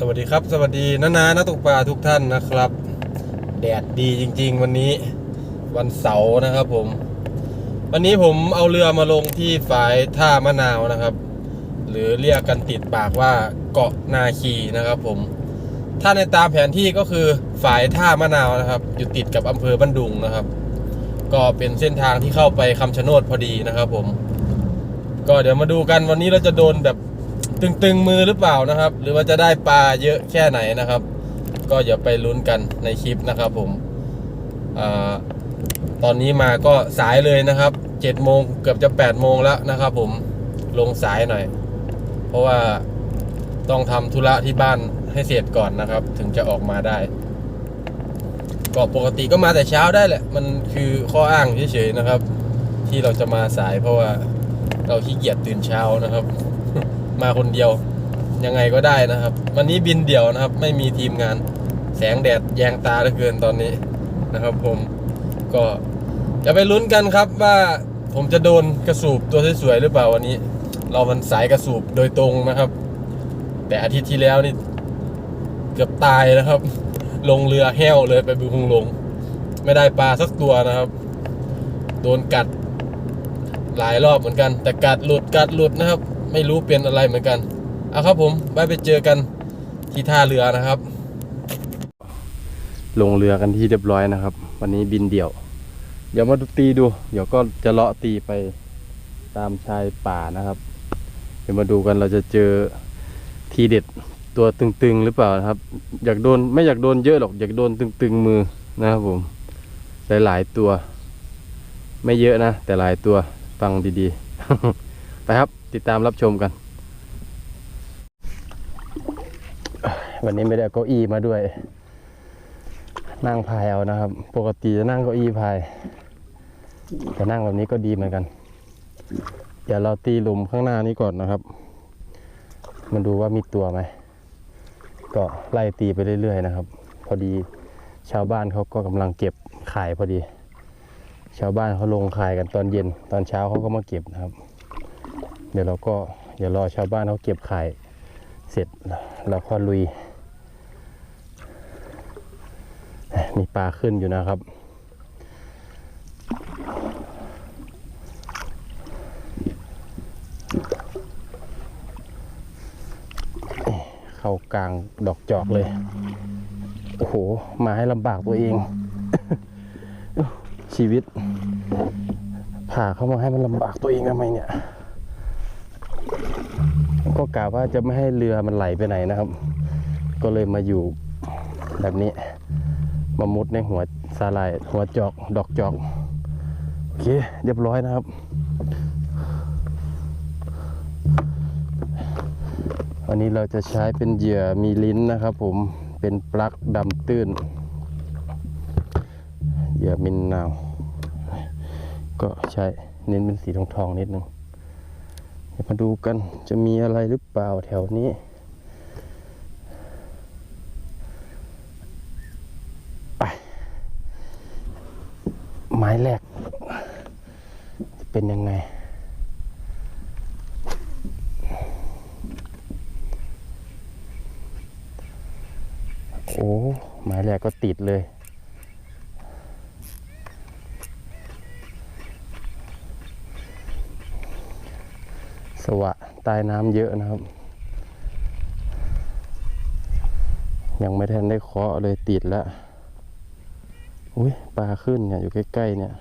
สวัสดีครับ สวัสดีนานานักตกปลาทุกท่านนะครับ แดดดีจริง ๆ วันนี้วันเสาร์นะครับผม วันนี้ผมเอาเรือมาลงที่ฝายท่ามะนาวนะครับ หรือเรียกกันติดปากว่าเกาะนาคีนะครับผม ถ้าในตามแผนที่ก็คือฝายท่ามะนาวนะครับ อยู่ติดกับอำเภอบ้านดุงนะครับ ก็เป็นเส้นทางที่เข้าไปคำชะโนดพอดีนะครับ ผม ก็เดี๋ยวมาดูกันวันนี้เราจะโดนแบบ ตึงๆมือหรือเปล่านะครับ หรือว่าจะได้ปลาเยอะแค่ไหนนะครับ ก็อย่าไปลุ้นกันในคลิปนะครับผมอตอนนี้มาก็สายเลยนะครับ7โมงเกือบจะ8โมงแล้วนะครับ ผมลงสายหน่อย เพราะว่าต้องทำธุระที่บ้านให้เสร็จก่อนนะครับ ถึงจะออกมาได้ก็ปกติก็มาแต่เช้าได้แหละ มันคือข้ออ้างเฉยๆนะครับ ที่เราจะมาสายเพราะว่าเราขี้เกียจตื่นเช้านะครับ มาคนเดียว ยังไงก็ได้นะครับ วันนี้บินเดี่ยวนะครับ ไม่มีทีมงาน แสงแดดแยงตาเหลือเกินตอนนี้นะครับ ผมก็จะไปลุ้นกันครับว่าผมจะโดนกระสูบตัวสวยๆหรือเปล่าวันนี้ เรามันสายกระสูบโดยตรงนะครับ แต่อาทิตย์ที่แล้วนี่เกือบตายนะครับ ลงเรือแห้วเลยไปบึงคงลง ไม่ได้ปลาสักตัวนะครับ โดนกัดหลายรอบเหมือนกัน แต่กัดหลุดกัดหลุดนะครับ ไม่รู้เป็นอะไรเหมือนกันเอาครับผมไปไปเจอกันที่ท่าเรือนะครับ ลงเรือกันที่เรียบร้อยนะครับ วันนี้บินเดี่ยว เดี๋ยวมาดูตีดู เดี๋ยวก็จะเลาะตีไปตามชายป่านะครับ เดี๋ยวมาดูกันเราจะเจอทีเด็ดตัวตึงๆหรือเปล่านะครับ อยากโดนไม่อยากโดนเยอะหรอก อยากโดนตึงๆมือนะครับผมหลายๆตัว ไม่เยอะนะ แต่หลายตัวฟังดีๆ ไปครับ ติดตามรับชมกัน วันนี้ไม่ได้เก้าอี้มาด้วย นั่งพายเอานะครับ ปกติจะนั่งเก้าอี้พาย แต่นั่งแบบนี้ก็ดีเหมือนกัน เดี๋ยวเราตีหลุมข้างหน้านี้ก่อนนะครับ มาดูว่ามีตัวไหม ก็ไล่ตีไปเรื่อย ๆ นะครับ พอดีชาวบ้านเขาก็กำลังเก็บขายพอดี ชาวบ้านเขาลงขายกันตอนเย็น ตอนเช้าเขาก็มาเก็บนะครับ เดี๋ยวเราก็เดี๋ยวรอชาวบ้านเขาเก็บไขายเสร็จแล้วก็ลุย มีปลาขึ้นอยู่นะครับ เข้ากลางดอกจอกเลย โอ้โห มาให้ลำบากตัวเอง ชีวิตผ่าเข้ามาให้มันลำบากตัวเองทำไมเนี่ย ก็กะว่าจะไม่ให้เรือมันไหลไปไหนนะครับ ก็เลยมาอยู่แบบนี้ มามุดในหัวสาลายหัวจอกดอกจอกโอเคเรียบร้อยนะครับวันนี้เราจะใช้เป็นเหยื่อมีลิ้นนะครับ ผมเป็นปลั๊กดำตื้นเหยื่อมินนาว ก็ใช้เน้นเป็นสีทองทองๆนิดนึง มาดูกันจะมีอะไรหรือเปล่าแถวนี้ ไป ไม้แรก จะเป็นยังไงโอ้ไม้แรกก็ติดเลย สวะ ใต้น้ำเยอะนะครับ ยังไม่ทันได้เคาะเลยติดแล้วอุ้ยปลาขึ้นเนี่ยอยู่ใกล้ๆเนี่ย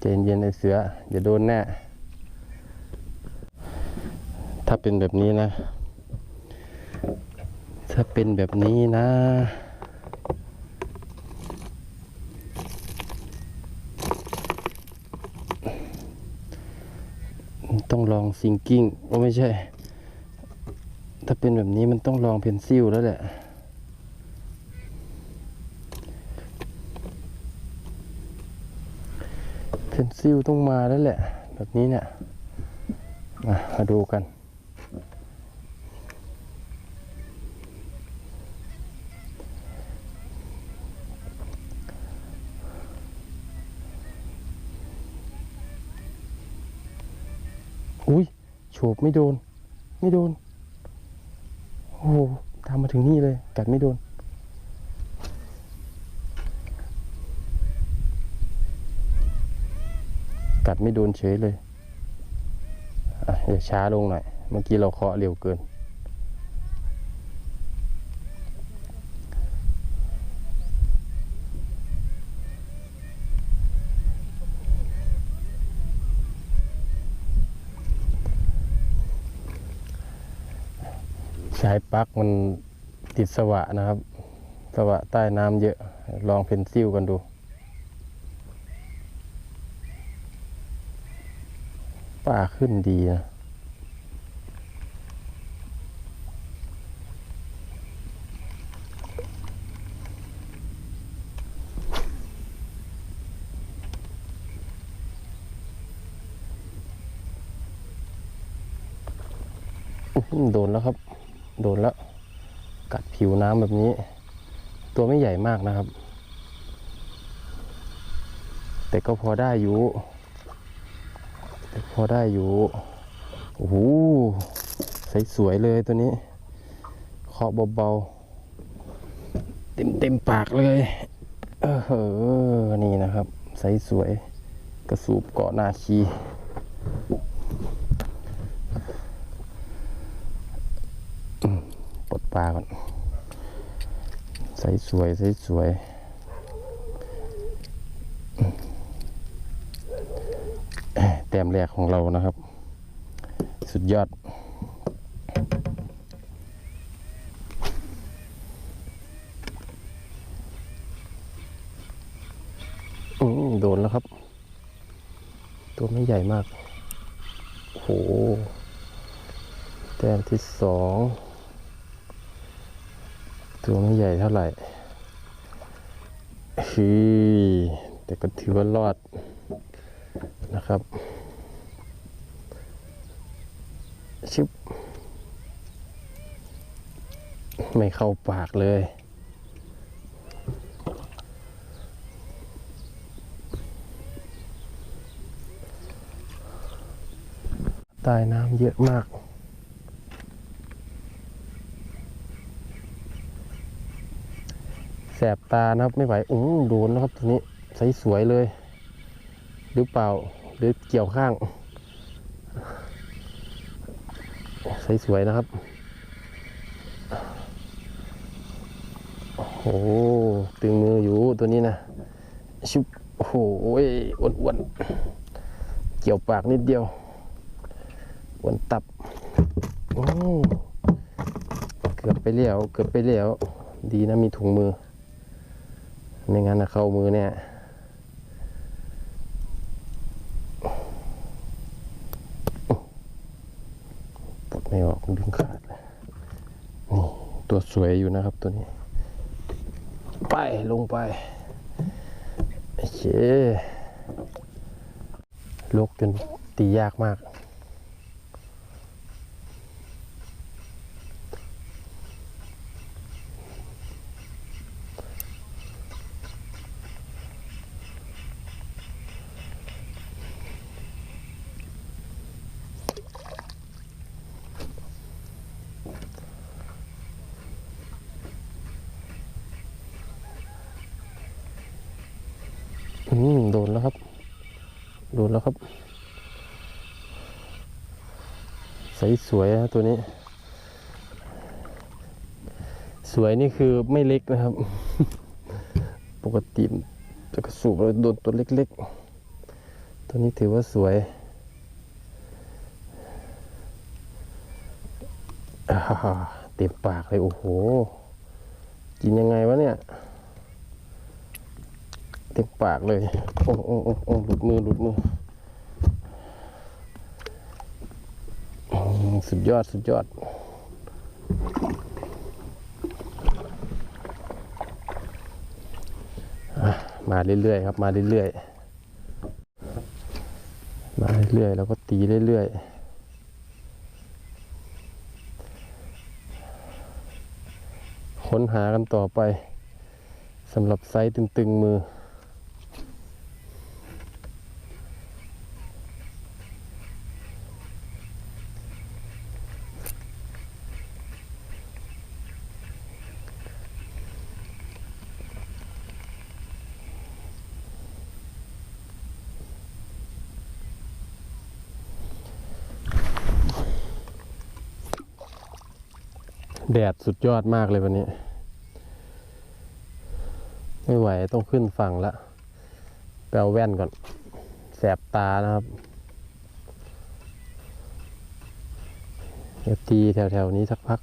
เจนเย็นไอเสืออย่าโดนแน่ ถ้าเป็นแบบนี้นะ ถ้าเป็นแบบนี้นะ ต้องลองซิงกิ้งโอ้ไม่ใช่ ถ้าเป็นแบบนี้มันต้องลองเพนซิลแล้วแหละเพนซิลต้องมาแล้วแหละ แบบนี้เนี่ยมามาดูกัน อุ้ยโฉบไม่โดน ไม่โดน โอ้โหทำมมาถึงนี่เลย กัดไม่โดน กัดไม่โดนเฉยเลย อะเดี๋ยวช้าลงหน่อย เมื่อกี้เราเคาะเร็วเกิน ใช้ปลั๊กมันติดสวะนะครับ สวะใต้น้ำเยอะ ลองเพนซิลกันดู ป่าขึ้นดีนะโดนแล้วครับ โดนแล้ว กัดผิวน้ำแบบนี้ ตัวไม่ใหญ่มากนะครับ แต่ก็พอได้อยู่แต่พอได้อยู่ โอ้โหใสสวยเลยตัวนี้เคาะเบาๆ เต็มเต็มปากเลย เออเหอนี่นะครับ ใสสวย กระสูบเกาะนาคี ปลาก่อนใสสวยใสสวยแต้มแรกของเรานะครับ สุดยอดอืมโดนแล้วครับ ตัวไม่ใหญ่มาก โอ้โหแต้มที่สอง ตัวไม่ใหญ่เท่าไหร่คือแต่ก็ถือว่ารอดนะครับ ชิบ ไม่เข้าปากเลยใต้น้ำเยอะมาก แส บตานะครับ ไม่ไหวอู้โดนนะครับตัวนี้ใสสวยเลย หรือเปล่าหรือเกี่ยวข้าง ใสสวยนะครับ โอ้ตึงมืออยู่ตัวนี้นะชุบโอ้โหอ้วนๆเกี่ยวปากนิดเดียวอ้วนตับโอ้เกือบไปแล้วเกือบไปแล้ว ดีนะมีถุงมือ ไม่งั้นนะเข้ามือเนี่ยปลดไม่ออกดึงขาดนี่ตัวสวยอยู่นะครับตัวนี้ ไปลงไป โอเคลกจนตียากมาก อืมโดนแล้วครับ โดนแล้วครับ ใสสวยนะตัวนี้ สวยนี่คือไม่เล็กนะครับ ปกติจะกระสูบเราโดนตัวเล็กๆ ตัวนี้ถือว่าสวยเต็มปากเลย โอ้โห กินยังไงวะเนี่ย เต็มปากเลย โอ้โอ้โอ้โอ้หลุดมือหลุดมือสุดยอด สุดยอด มาเรื่อยๆครับ มาเรื่อยๆ มาเรื่อยๆ แล้วก็ตีเรื่อยๆค้นหากันต่อไปสำหรับไซส์ตึงๆมือ แดดสุดยอดมากเลยวันนี้ ไม่ไหวต้องขึ้นฝั่งละไปเอาแว่นก่อน แสบตานะครับเดี๋ยวตีแถวๆนี้สักพัก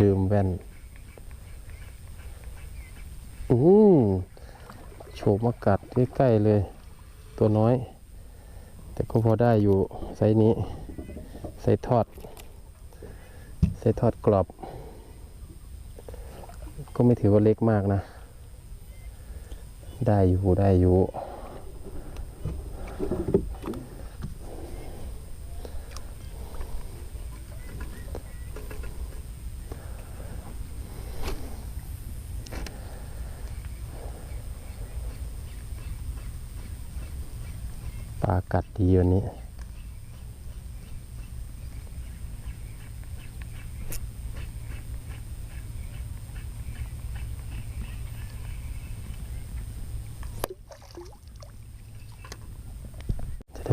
ลืมแว่น อืมโฉบมากัดใกล้ๆเลย ตัวน้อย แต่ก็พอได้อยู่ไซนี้ใส่ทอด ใส่ทอดกรอบ ก็ไม่ถือว่าเล็กมากนะ ได้อยู่ได้อยู่ ปลากัดดีวันนี้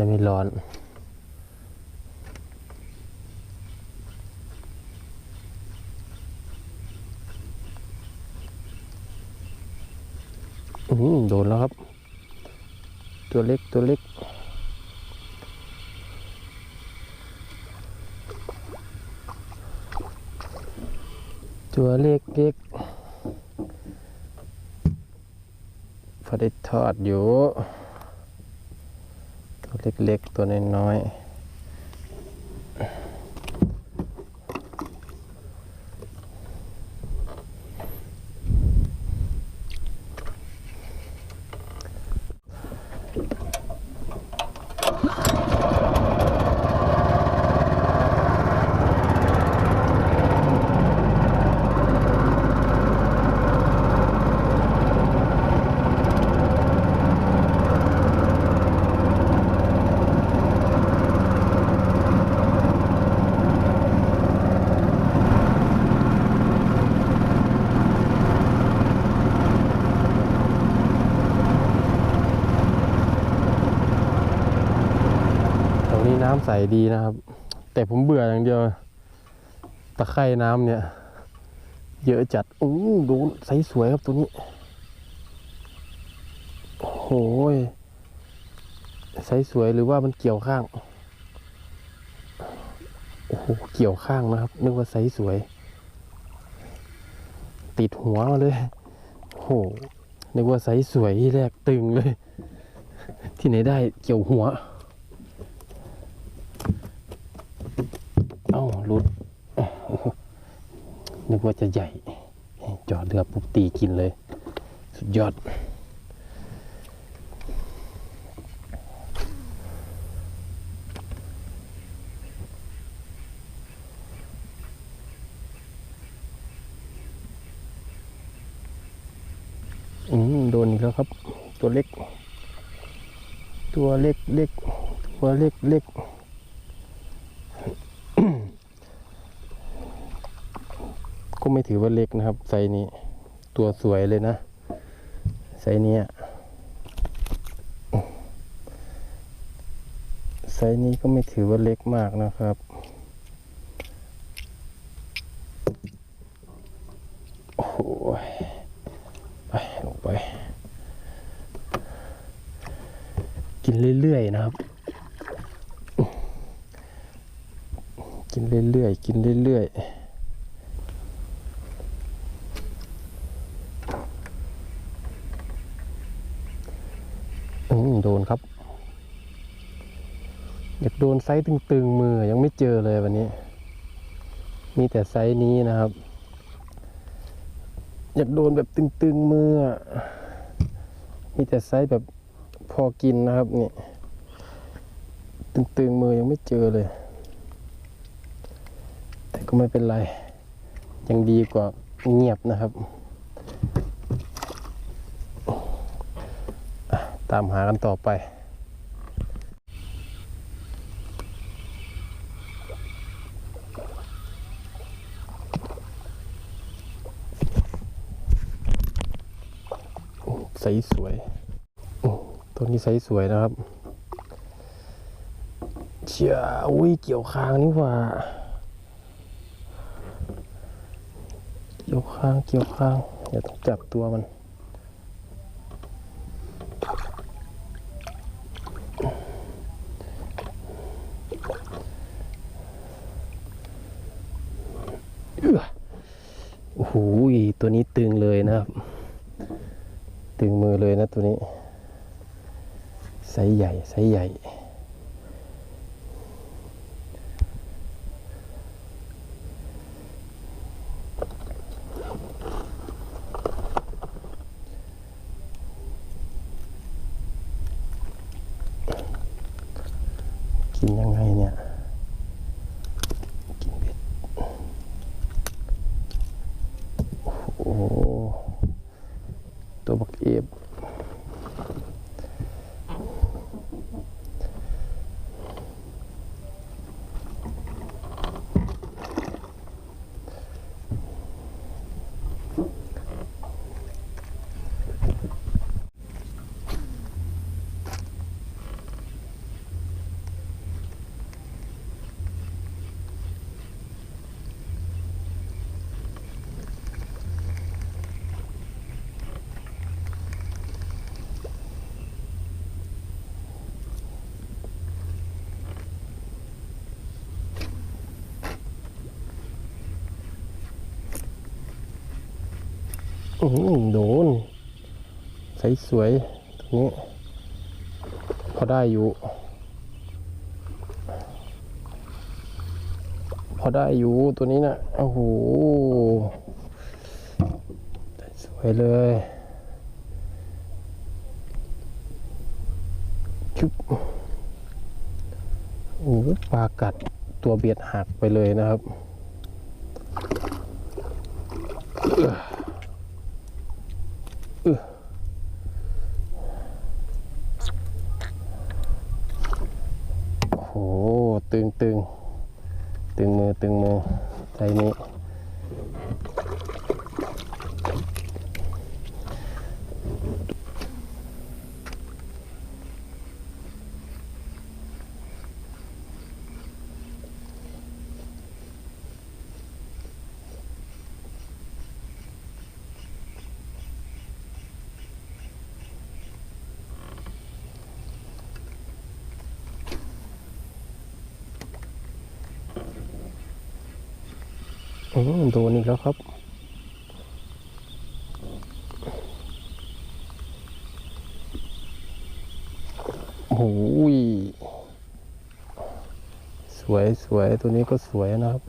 จะได้ไม่ร้อนอืมโดนแล้วครับ ตัวเล็กตัวเล็กตัวเล็กเล็กพอได้ทอดอยู่ ตัวเล็กๆ ตัวน้อยๆ ใสดีนะครับ แต่ผมเบื่ออย่างเดียว ตะไคร่น้ำเนี่ย เยอะจัดอู้ดูใสสวยครับตัวนี้โอ้โหยใสสวยหรือว่ามันเกี่ยวข้างโอ้โหเกี่ยวข้างนะครับนึกว่าใสสวย ติดหัวมาเลยโอ้โหนึกว่าใสสวยที่แรกตึงเลย ที่ไหนได้เกี่ยวหัว อ้าหลุดนึกว่าจะใหญ่ จอดเรือปุ๊บตีกินเลย สุดยอด อืมโดนอีกแล้วครับ ตัวเล็ก ตัวเล็กเล็กตัวเล็กเล็ก ไม่ถือว่าเล็กนะครับ ไซนี้ ตัวสวยเลยนะ ไซนี้ไซนี้ก็ไม่ถือว่าเล็กมากนะครับ โอ้โหไปลงไป กินเรื่อยๆนะครับ กินเรื่อยๆ กินเรื่อยๆ อืมโดนครับ อยากโด นไซส์ตึงๆมือยังไม่เจอเลยวันนี้ มีแต่ไซส์นี้นะครับ อยากโดนแบบตึงๆมือ มีแต่ไซส์แบบพอกินนะครับนี่ตึงๆมือยังไม่เจอเลย แต่ก็ไม่เป็นไร ยังดีกว่าเงียบนะครับ ตามหากันต่อไป ใสสวยโอ้ตัวนี้ใสสวยนะครับชียอุ้ยเกี่ยวคางนี่ว่า เกี่ยวคางเกี่ยวคางเดี๋ยวต้องจับตัวมันเออโอ้โหตัวนี้ตึงเลยนะครับ ตึงมือเลยนะตัวนี้ไซส์ใหญ่ไซส์ใหญ่ กินยังไงเนี่ย กินเบ็ด โอ้โหตัวบักเอฟอื้อหือ โดนใสสวยตรงนี้พอได้อยู่ พอได้อยู่ตัวนี้นะโอ้โหสวยเลยชุบโอ้ปลากัดตัวเบียดหักไปเลยนะครับ โอ้ตึงตึงตึงมือตึงมือใจนี้ โดนอีกแล้วครับ โอ้โหยสวยสวยตัวนี้ก็สวยนะครับ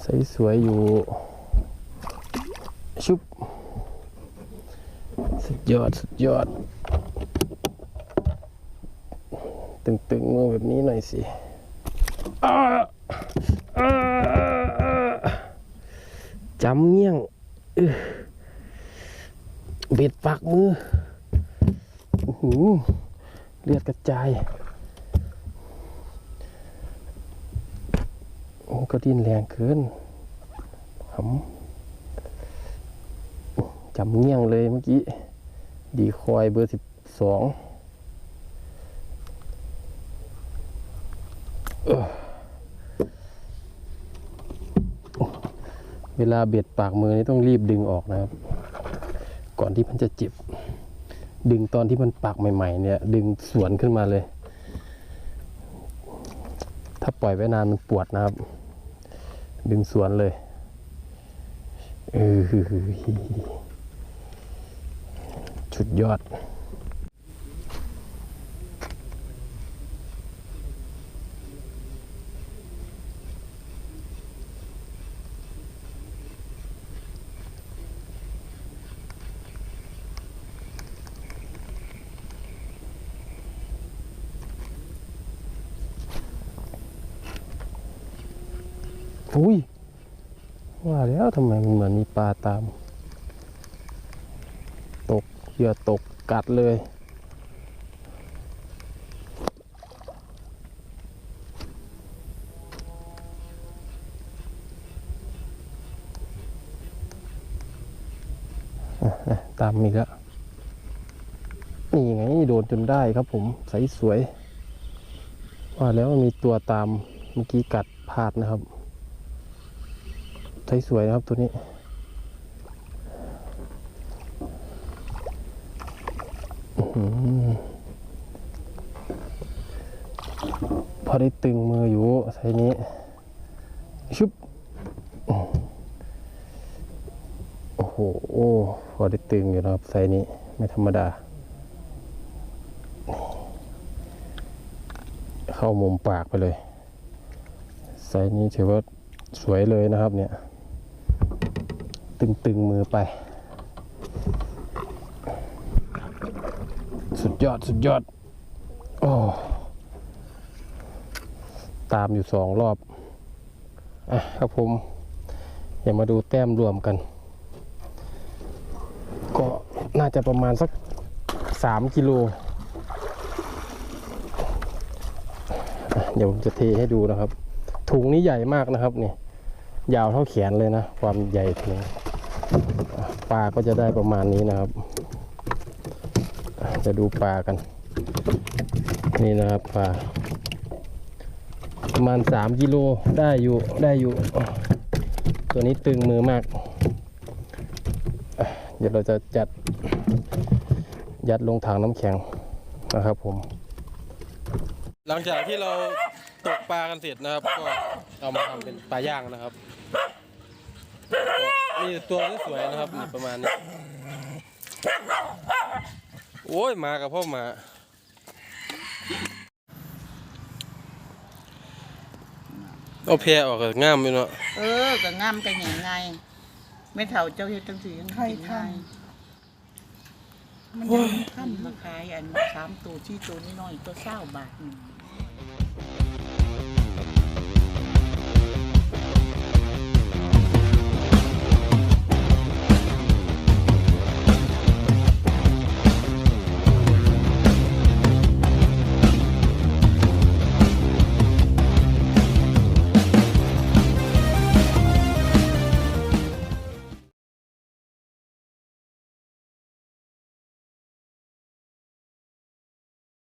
ใสสวยอยู่ ชุบ สุดยอด สุดยอด ตึงๆมือแบบนี้หน่อยสิอ้าอ่าำเงี้ยงอื้อเบ็ดปากมือหือเลือดกระจายโอ้ก็ดิ้นแรงเกินหำจำเงี้ยงเลยเมื่อกี้ ดีคอยเบอร์สิบสอง วลาเบียดปากมือนี่ต้องรีบดึงออกนะครับ ก่อนที่มันจะเจ็บ ดึงตอนที่มันปากใหม่ ๆ เนี่ย ดึงสวนขึ้นมาเลย ถ้าปล่อยไว้นานมันปวดนะครับ ดึงสวนเลยเออชุดยอด อุ้ยว่าแล้วทำไมมันเหมือนมีปลาตาม ตกเหยื่อตกกัดเลย ตามอีกแล้วนี่ไงโดนจนได้ครับผมใสสวย ว่าแล้วมันมีตัวตามเมื่อกี้กัดพลาดนะครับ สวยนะครับตัวนี้ พอได้ตึงมืออยู่ไซนี้ ชุบ โอ้โห พอได้ตึงอยู่นะครับไซนี้ไม่ธรรมดา เข้ามุมปากไปเลยไซนี้ถือว่าสวยเลยนะครับเนี่ย ตึงๆมือไป สุดยอดสุดยอด โอ้ตามอยู่สองรอบ อะครับผม อย่ามาดูแต้มรวมกัน ก็น่าจะประมาณสักสามกิโล เดี๋ยวผมจะเทให้ดูนะครับ ถุงนี้ใหญ่มากนะครับนี่ยาวเท่าแขนเลยนะ ความใหญ่ถุง ปลาก็จะได้ประมาณนี้นะครับ จะดูปลากัน นี่นะครับปลาประมาณสามกิโลได้อยู่ได้อยู่ ตัวนี้ตึงมือมาก เดี๋ยวเราจะจัดยัดลงถังน้ำแข็งนะครับผม หลังจากที่เราตกปลากันเสร็จนะครับ ก็เอามาทำเป็นปลาย่างนะครับ นี่ตัวสวยๆนะครับนี่ประมาณนี้โอ้ยมากับพ่อหมา เอาแพรออกก็ง่ามอยู่เนาะเออก็งามกันอย่างไงไม่เท่าเจ้าเฮ็ดจังสียังใครกินทง่ายมันยังขั้นมาขายอันสามตัวที่ตัวน้อยๆตัวเศร้าบาทหนึ่ง